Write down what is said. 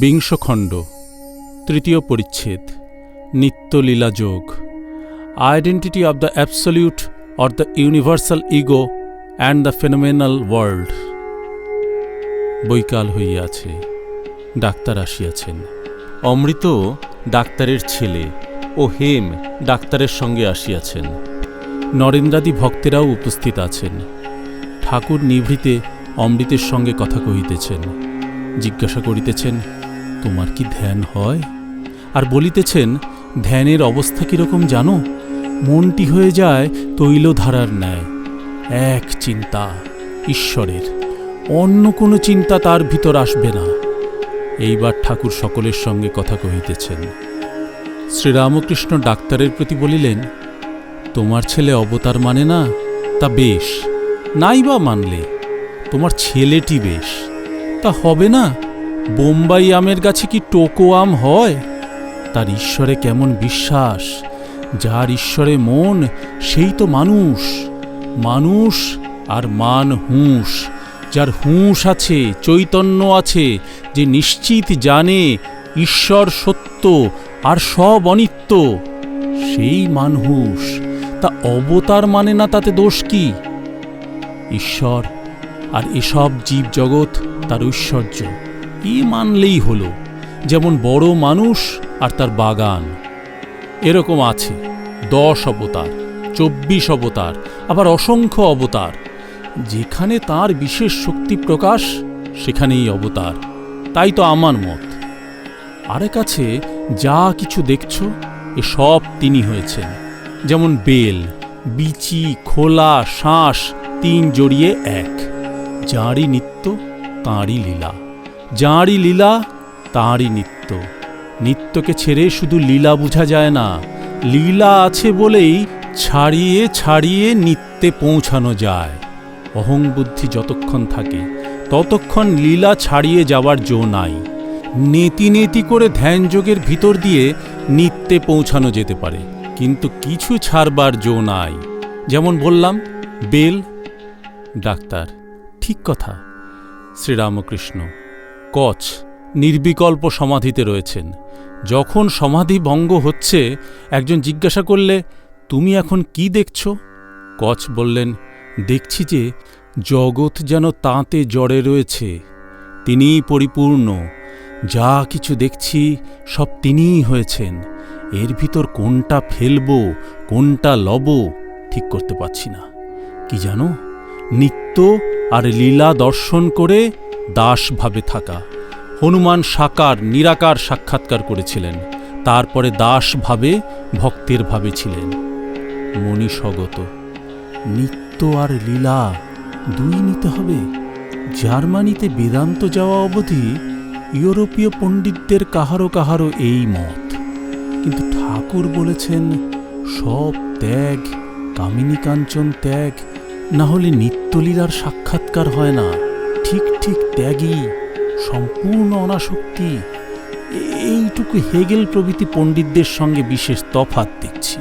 বিংশ খণ্ড তৃতীয় পরিচ্ছেদ, নিত্যলীলা যোগ identity of the absolute or the universal ego and the phenomenal world বৈকাল হইয়াছে, ডাক্তার আসিয়াছেন। অমৃত ডাক্তারের ছেলে ও হেম ডাক্তারের সঙ্গে আসিয়াছেন। নরেন্দ্রাদি ভক্তেরাও উপস্থিত আছেন। ঠাকুর নিভৃতে অমৃতের সঙ্গে কথা কহিতেছেন। জিজ্ঞাসা করিতেছেন তোমার কি ধ্যান হয়? আর বলিতেছেন, ধ্যানের অবস্থা কীরকম জানো? মনটি হয়ে যায় তৈলধারার ন্যায়। এক চিন্তা ঈশ্বরের, অন্য কোনো চিন্তা তার ভিতর আসবে না। এইবার ঠাকুর সকলের সঙ্গে কথা কহিতেছেন। শ্রীরামকৃষ্ণ ডাক্তারের প্রতি বলিলেন, তোমার ছেলে অবতার মানে না? তা বেশ। নাই বা মানলে, তোমার ছেলেটি বেশ। তা হবে না? বোম্বাই আমের গাছে কি টোকো আম হয়? তার ঈশ্বরে কেমন বিশ্বাস? যার ঈশ্বরে মন, সেই তো মানুষ। মানুষ আর মান হুঁশ। যার হুঁশ আছে, চৈতন্য আছে, যে নিশ্চিত জানে ঈশ্বর সত্য আর সব অনিত্য, সেই মানহুস তা অবতার মানে না তাতে দোষ কি? ঈশ্বর আর এসব জীব জগৎ তার ঐশ্বর্য। ই মানলেই হলো, যেমন বড় মানুষ আর তার বাগান। এরকম আছে, দশ অবতার, চব্বিশ অবতার, আবার অসংখ্য অবতার। যেখানে তার বিশেষ শক্তি প্রকাশ, সেখানেই অবতার। তাই তো আমার মত। আরেক আছে, যা কিছু দেখছ, এ সব তিনি হয়েছেন। যেমন বেল, বিচি, খোলা শ্বাস তিন জড়িয়ে এক। যাঁরই নিত্য, তাঁরই লীলা। যাঁরই লীলা, তাঁরই নিত্য। নিত্যকে ছেড়ে শুধু লীলা বোঝা যায় না, লীলা আছে বলেই ছাড়িয়ে ছাড়িয়ে নিত্যে পৌঁছানো যায়। অহং বুদ্ধি যতক্ষণ থাকে, ততক্ষণ লীলা ছাড়িয়ে যাওয়ার জো নাই। নেতি নেতি করে ধ্যানযোগের ভিতর দিয়ে নিত্যে পৌঁছানো যেতে পারে, কিন্তু কিছু ছাড়বার জো নাই। যেমন বললাম, বেল, ডাক্তার। ঠিক কথা, শ্রীরামকৃষ্ণ। কচ নির্বিকল্প সমাধিতে রয়েছেন। যখন সমাধি ভঙ্গ হচ্ছে, একজন জিজ্ঞাসা করলে, তুমি এখন কি দেখছ? কচ বললেন, দেখছি যে জগৎ যেন তাঁতে জড়ে রয়েছে। তিনিই পরিপূর্ণ। যা কিছু দেখছি, সব তিনিই হয়েছেন। এর ভিতর কোনটা ফেলব, কোনটা লব, ঠিক করতে পারছি না। কি জানো? নিত্য আর লীলা দর্শন করে দাসভাবে থাকা। হনুমান সাকার নিরাকার সাক্ষাৎকার করেছিলেন। তারপরে দাসভাবে ভক্তের ভাবে ছিলেন। মনীষগত নিত্য আর লীলা দুই নিতে হবে। জার্মানিতে বেদান্ত যাওয়া অবধি ইউরোপীয় পণ্ডিতদের কাহারো কাহারো এই মত। কিন্তু ঠাকুর বলেছেন, সব ত্যাগ কামিনী কাঞ্চন ত্যাগ, না হলে নিত্যলীলার সাক্ষাৎকার হয় না। ঠিক ঠিক ত্যাগী সম্পূর্ণ অনাসক্তি। এইটুকু হেগেল প্রভৃতি পণ্ডিতদের সঙ্গে বিশেষ তফাত দেখছি।